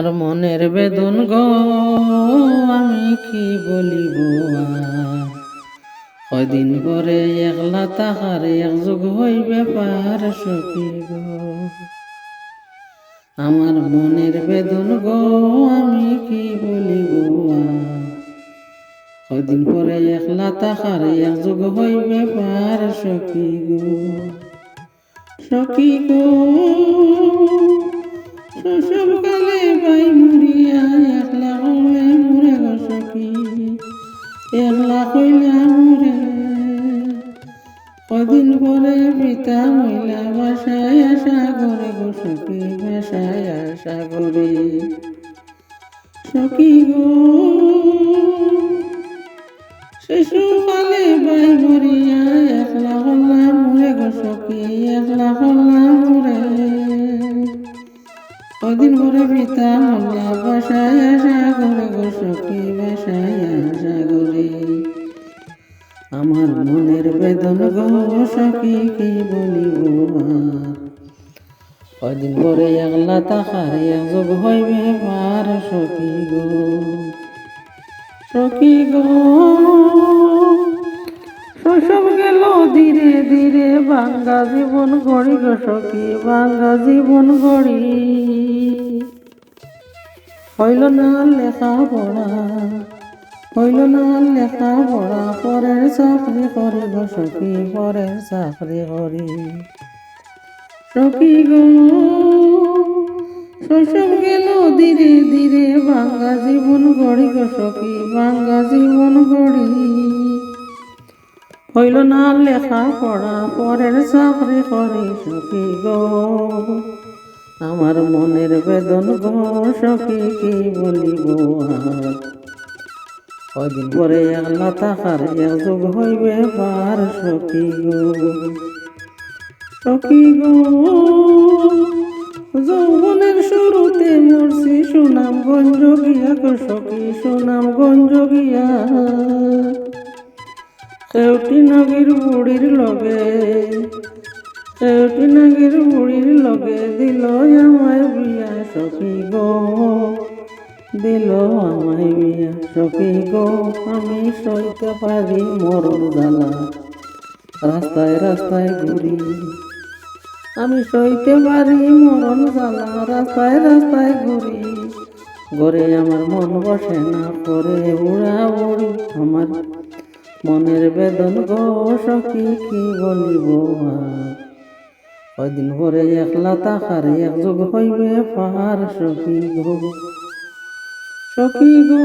আর মনের বেদন গো, আমি কি বলিব আর? কয়দিন পরে একলা তাহার একযোগ হইবে পার গো আমার মনের বেদন গো, আমি কি বলিব আর? কয়দিন পরে একলা তাহার একযোগ হইবে পার সখী গো সখী গো, শৈশবকালে সখী একলা কইলা মরে কদিন পরে পিতা মহিলা বাসায় আশা করে গো সখী বাসায় আশা করে। সখী গো, শিশুকালে বাই মরিয়া, একলা হল্লা মরে গো সখী, একলা কদিন পরে পিতা মল্লা বাসায় আশা করে গো বাসায় আশা করে আমার মনের বেদন গো সখী কি বলিব? কদিন পরে একলা তাহার একযোগ হইবে পার সখী গো। সখী গো, শৈশব গেল ধীরে ধীরে বাঙ্গা জীবন গড়ি গো সখী বাঙ্গা জীবন গড়ি। হইল না লেখা পড়া, হইল না লেখা পড়া, পরের চাকরি করে গো সখী পরের চাকরি করি। সখী গো, শৈশব গেল ধীরে ধীরে বাঙ্গা জীবন গড়ি গো সখী বাঙ্গা জীবন গড়ি। হইল না লেখা পড়া, পরের চাকরি করে সখী গো। আমার মনের বেদন সখী কি বলিব কদিন পরে একলা থাকার একযোগ হইবে পার সখী গো। সখী গো, যৌবনের শুরুতে মরছি, সুনাম গঞ্জ গিয়া গো, সখী, সুনাম গঞ্জ গিয়া সেউটি নগীর বুড়ির লগে সেউটি নগীর বুড়ির লগে দিল আমায় বিয়া, সখী গো। দিল আমায় বিয়া, সখী গো। আমি সইতে পারি মরণ জ্বালা। রাস্তায় রাস্তায় ঘুরি। আমি সইতে পারি মরণ জ্বালা। রাস্তায় রাস্তায় ঘুরি। ঘরে আমার মন বসে না করে উড়া উড়ি আমার। মনের বেদন গো, সখী কি বলিব আর? কয়দিন পরে একলা তাহার একযোগ হইবে পাহাড় সখী গো। সখী গো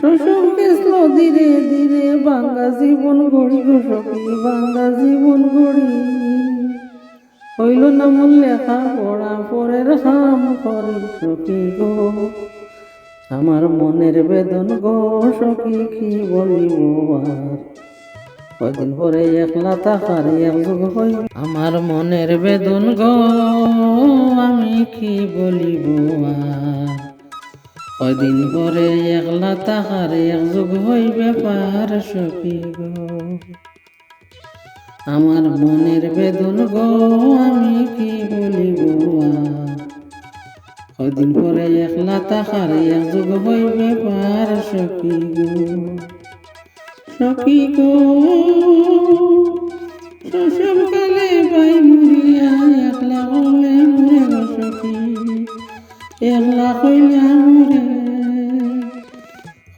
শৈশব গেছিল ধীরে ধীরে বাঙ্গা জীবন গড়ি গো সখী বাঙ্গা জীবন গড়ি হইল না লেখা পড়া পরের হাম করি সখী গো। আমার মনের বেদন গো সখী, কি বলিব আর? কদিন পরে একলা তাহার একযোগ হই। আমার মনের বেদন গো, আমি কি বলিব কদিন পরে একলা তাহার একযোগ হইবে পার সখী গো। আমার মনের বেদন গো, আমি কি বলিব কদিন পরে একলা তাহার একযোগ হইবে পার সখী গো। সখী গো? শৈশবকালে বাই মরিয়া, একলা হলে মরে গো একলা হইলা মরে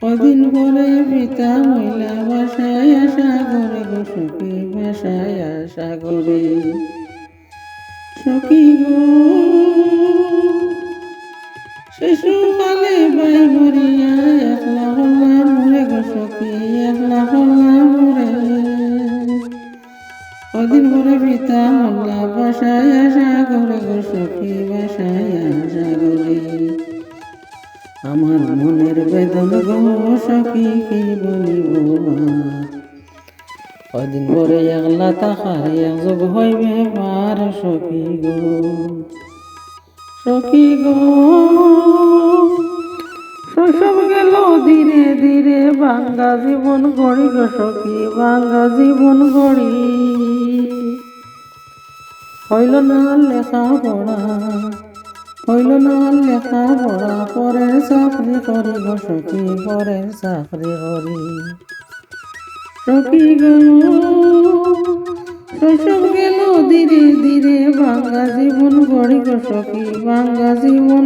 কদিন পরে পিতা মহিলা বাসায় আশা করে গো সখী বাসায় আশা করে। সখী গো শিশুকালে বাই মরিয়া, একলা সখী একলা হল্লা মরে কদিন পরে পিতা মল্লা বাসায় আশা করে গো সখী বাসায় আশা করে আমার মনের বেদন গো সখী কি বলিব? কদিন পরে একলা তাহার একযোগ হইবে পার সখী গো সখী গো বাঙ্গা জীবন গড়ি গো সখী বাঙ্গা জীবন গড়ি হইল না লেখা পড়া, হইল না লেখা পড়া, পরের চাকরি করি গো সখী পরের চাকরি করি। সখী গো শৈশব গেল ধীরে ধীরে বাঙ্গা জীবন গড়ি গো সখী বাঙ্গা জীবন